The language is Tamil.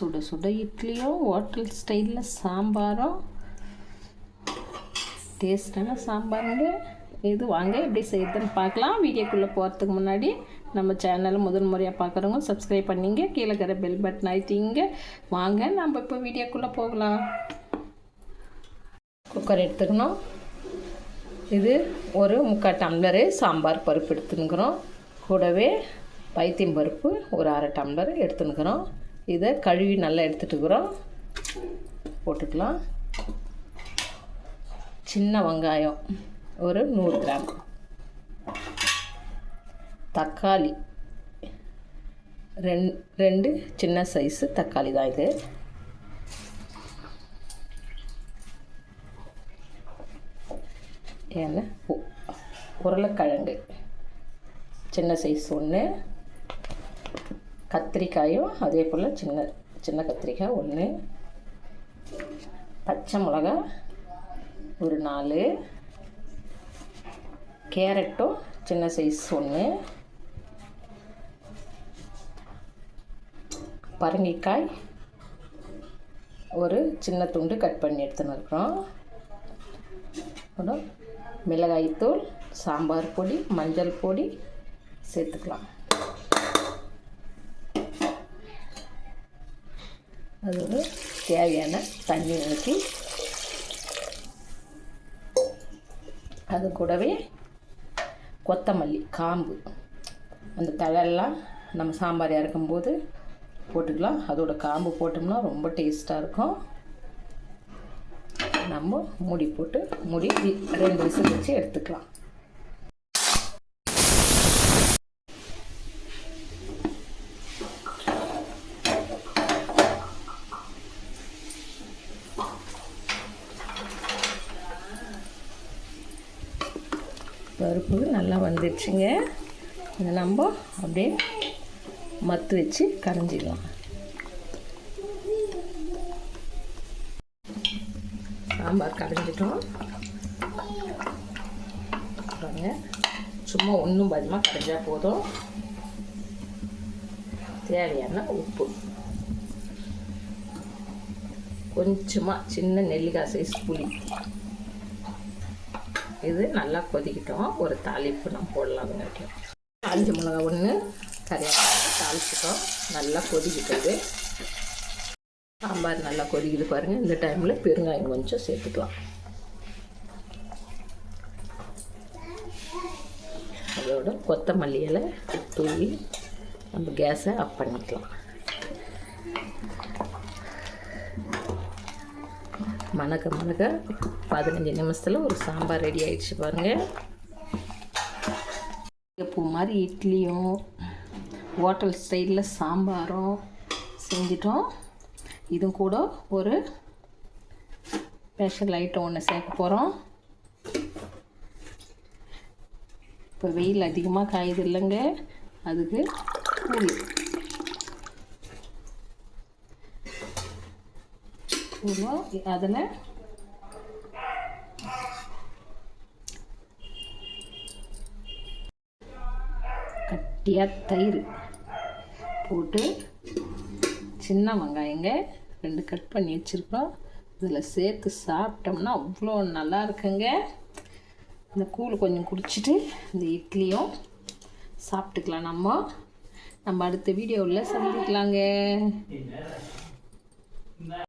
சுட சுட இட்லியும் ஹோட்டல் ஸ்டைலில் சாம்பாரும் டேஸ்டான சாம்பாருங்க இது. வாங்க எப்படி செய்யுதுன்னு பார்க்கலாம். வீடியோக்குள்ளே போகிறதுக்கு முன்னாடி நம்ம சேனலை முதல் முறையாக பார்க்குறவங்க சப்ஸ்கிரைப் பண்ணிங்க. கீழே இருக்கிற பெல் பட்டன் ஆகிட்டீங்க வாங்க நம்ம இப்போ வீடியோக்குள்ளே போகலாம். குக்கர் எடுத்துக்கணும். இது ஒரு முக்கால் டம்ளரு சாம்பார் பருப்பு எடுத்துனுக்குறோம் கூடவே பைத்தியம் பருப்பு ஒரு அரை டம்ளர் எடுத்துனுக்குறோம் இதை கழுவி நல்லா எடுத்துட்டுக்கிறோம் போட்டுக்கலாம். சின்ன வெங்காயம் ஒரு நூறு கிராம். தக்காளி ரெண் ரெண்டு சின்ன சைஸு தக்காளி தான் இது. ஏன்னா உ- உருளைக்கிழங்கு. சின்ன சைஸ் ஒன்று கத்திரிக்காயும் அதே போல் சின்ன சின்ன கத்திரிக்காய் ஒன்று பச்சை மிளகா ஒரு நாலு கேரட்டும் சின்ன சைஸ் ஒன்று பரங்கிக்காய் ஒரு சின்ன துண்டு கட் பண்ணி எடுத்துன்னு இருக்கிறோம். அப்புறம் மிளகாய்த்தூள் சாம்பார் பொடி மஞ்சள் பொடி சேர்த்துக்கலாம். அதோட தேவையான தண்ணி ஊற்றி அது கூடவே கொத்தமல்லி காம்பு. அந்த தழெல்லாம் நம்ம சாம்பார் இறக்கும்போது போட்டுக்கலாம். அதோட காம்பு போட்டோம்னா ரொம்ப டேஸ்ட்டாக இருக்கும். நம்ம மூடி போட்டு மூடி ரெண்டு விசில் வச்சு எடுத்துக்கலாம். பருப்பு நல்லா வந்துடுச்சுங்க இதை நம்ம அப்படியே மத்து வச்சு கரைஞ்சிக்கலாம். சாம்பார் கரைஞ்சிட்டோம். பாருங்க. சும்மா ஒன்றும் பாதியமாக கரைஞ்சா போதும். தேவையான உப்பு. கொஞ்சமாக சின்ன நெல்லிக்காய் சைஸ் புளி. இது நல்லா கொதிக்கிட்டோம். ஒரு தாளிப்பு நம்ம போடலாம் வரைக்கும் அஞ்சு மிளகா ஒன்று கறியாக தாளிச்சிட்டோம். நல்லா கொதிக்கிட்டது சாம்பார் நல்லா கொதிக்குது பாருங்கள் இந்த டைமில் பெருங்காயம் கொஞ்சம் சேர்த்துக்கலாம். அதோட கொத்தமல்லி இலை தூவி நம்ம கேஸை ஆஃப் பண்ணிக்கலாம். மணக்க மணக்க பதினஞ்சு நிமிஷத்தில் ஒரு சாம்பார் ரெடி ஆயிடுச்சு பாருங்கள் பூ மாதிரி இட்லியும் ஹோட்டல் ஸ்டைலில் சாம்பாரும் செஞ்சிட்டோம். இதுவும் கூட ஒரு ஸ்பெஷல் ஐட்டம் ஒன்று சேர்க்க போகிறோம் இப்போ வெயில் அதிகமாக காயுது இல்லைங்க. அதுக்கு கூழ் கூழும் அதில் கட்டியாக தயிர் போட்டு சின்ன வெங்காயங்க ரெண்டு கட் பண்ணி வச்சுருக்கோம். இதில் சேர்த்து சாப்பிட்டோம்னா அவ்வளோ நல்லா இருக்குங்க. இந்த கூழ் கொஞ்சம் குடிச்சிட்டு இந்த இட்லியும் சாப்பிட்டுக்கலாம் நம்ம. நம்ம அடுத்த வீடியோவில் சந்திக்கலாங்க.